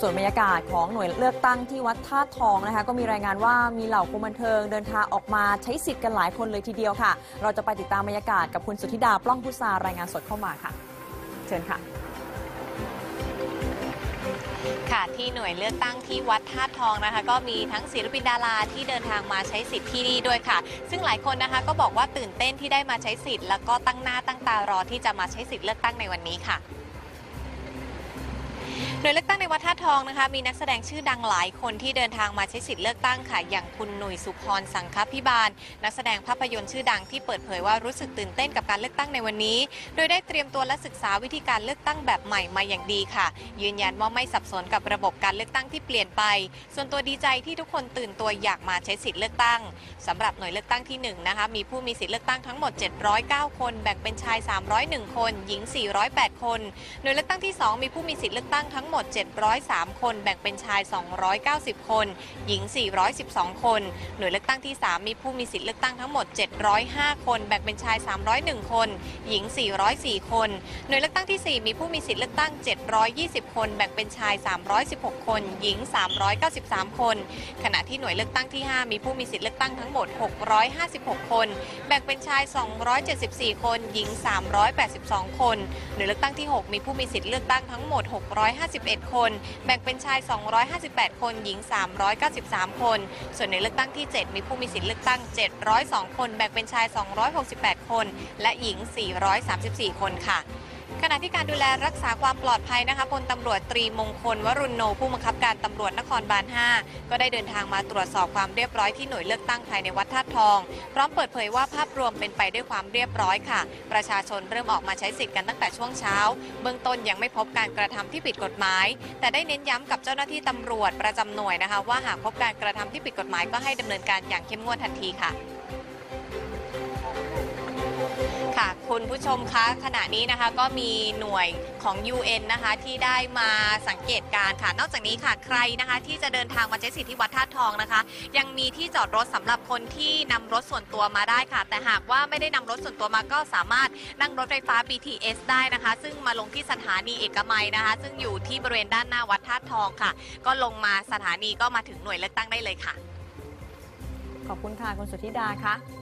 ส่วนบรรยากาศของหน่วยเลือกตั้งที่วัดท่าตุทองนะคะ ก็มีรายงานว่ามีเหล่าคนบันเทิงเดินทางออกมาใช้สิทธิ์กันหลายคนเลยทีเดียวค่ะ เราจะไปติดตามบรรยากาศกับคุณสุธิดาปล้องพุทรารายงานสดเข้ามาค่ะ เชิญค่ะค่ะที่หน่วยเลือกตั้งที่วัดท่าตุทองนะคะ ก็มีทั้งศิลปินดาราที่เดินทางมาใช้สิทธิ์ที่นี่ด้วยค่ะ ซึ่งหลายคนนะคะก็บอกว่าตื่นเต้นที่ได้มาใช้สิทธิ์แล้วก็ตั้งหน้าตั้งตารอที่จะมาใช้สิทธิ์เลือกตั้งในวันนี้ค่ะ หน่วยเลือกตั้งในวัดท่าทองนะคะ มีนักแสดงชื่อดังหลายคนที่เดินทางมาใช้สิทธิ์เลือกตั้งค่ะ อย่างคุณหนุ่ยสุพรสังคพิบาล นักแสดงภาพยนตร์ชื่อดังที่เปิดเผยว่ารู้สึกตื่นเต้นกับการเลือกตั้งในวันนี้ โดยได้เตรียมตัวและศึกษาวิธีการเลือกตั้งแบบใหม่มาอย่างดีค่ะ ยืนยันว่าไม่สับสนกับระบบการเลือกตั้งที่เปลี่ยนไป ส่วนตัวดีใจที่ทุกคนตื่นตัวอยากมาใช้สิทธิ์เลือกตั้งสำหรับหน่วยเลือกตั้งที่1นะคะ มีผู้มีสิทธิ์เลือกตั้งทั้งหมด 709 คน แบ่งเป็นชาย 301 คน หญิง 408 คน หน่วยเลือกตั้งที่ 2 มีผู้มีสิทธิ์เลือกตั้งทั้งหมด 703 คน แบ่งเป็นชาย 290 คน หญิง 412 คน หน่วยเลือกตั้งที่ 3 มีผู้มีสิทธิ์เลือกตั้งทั้งหมด 705 คน แบ่งเป็นชาย 301 คน หญิง 404 คน หน่วยเลือกตั้งทีสี่ 4 มีผู้มีสิทธิ์เลือกตั้ง 720 คน แบ่งเป็นชาย 316 คน หญิง 393 คน ขณะที่หน่วยเลือกตั้งที่ 5 มีผู้มีสิทธิ์เลือกตั้งทั้งหมด 656 คน แบ่งเป็นชาย 274 คน หญิง 382 คน หน่วยเลือกตั้งที่ 6 มีผู้มีสิทธิ์เลือกตั้งทั้งหมด651คน แบ่งเป็นชาย 258 คน หญิง 393 คน ส่วนในเลือกตั้งที่ 7 มีผู้มีสิทธิ์เลือกตั้ง 702 คน แบ่งเป็นชาย 268 คน และหญิง 434 คนค่ะ ขณะที่การดูแลรักษาความปลอดภัยนะคะพลตำรวจตรีมงคล วรุณโนผู้บังคับการตำรวจนครบาล 5 ก็ได้เดินทางมาตรวจสอบความเรียบร้อยที่หน่วยเลือกตั้งภายในวัดท่าตุทอง พร้อมเปิดเผยว่าภาพรวมเป็นไปด้วยความเรียบร้อยค่ะ ประชาชนเริ่มออกมาใช้สิทธิ์กันตั้งแต่ช่วงเช้า เบื้องต้นยังไม่พบการกระทำที่ผิดกฎหมาย แต่ได้เน้นย้ำกับเจ้าหน้าที่ตำรวจประจำหน่วยนะคะ ว่าหากพบการกระทำที่ผิดกฎหมายก็ให้ดำเนินการอย่างเข้มงวดทันทีค่ะ คุณผู้ชมคะขณะนี้นะคะก็มีหน่วยของ UN นะคะที่ได้มาสังเกตการณ์ค่ะ นอกจากนี้ค่ะใครนะคะ ที่จะเดินทางมาใช้สิทธิวัดท่าตุทองนะคะ ยังมีที่จอดรถสำหรับคนที่นำรถส่วนตัวมาได้ค่ะ แต่หากว่าไม่ได้นำรถส่วนตัวมาก็สามารถนั่งรถไฟฟ้า BTS ได้นะคะ ซึ่งมาลงที่สถานีเอกมัยนะคะ ซึ่งอยู่ที่บริเวณด้านหน้าวัดท่าตุทองค่ะ ก็ลงมาสถานีก็มาถึงหน่วยเลือกตั้งได้เลยค่ะ ขอบคุณค่ะคุณสุธิดาค่ะ